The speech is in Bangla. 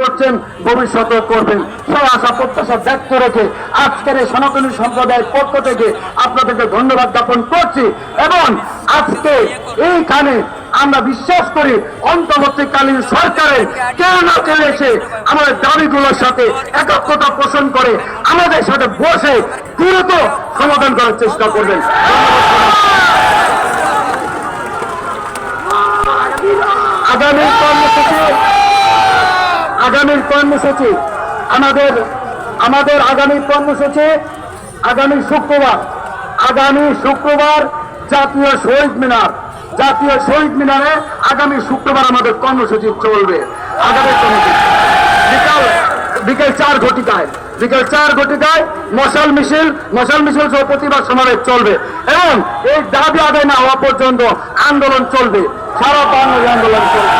করছেন, ভবিষ্যতেও করবেন। সেই আশা, প্রত্যাশা ব্যক্ত রেখে আজকের এই সনাতনী সম্প্রদায়ের পক্ষ থেকে আপনাদেরকে ধন্যবাদ জ্ঞাপন করছি এবং আজকে এইখানে আমরা বিশ্বাস করি, অন্তর্বর্তীকালীন সরকারের কেউ না কেউ এসে আমাদের দাবিগুলোর সাথে একাত্মতা পোষণ করে আমাদের সাথে বসে দ্রুত সমাধান করার চেষ্টা করবেন। আগামী আগামী কর্মসূচি, আমাদের আমাদের আগামী কর্মসূচি, আগামী শুক্রবার আগামী শুক্রবার জাতীয় শহীদ মিনার, জাতীয় শহীদ মিনারে আগামী শুক্রবার আমাদের কর্মসূচি চলবে। আগামী কর্মসূচি। বিকাল, বিকেল চার ঘটিকায়, বিকেল চার ঘটিকায় মশাল মিছিল মশাল মিছিল সহ প্রতিবাদ সমাবেশ চলবে এবং এই দাবি আদায় না হওয়া পর্যন্ত আন্দোলন চলবে। সারা বাংলাদেশ আন্দোলন চলবে।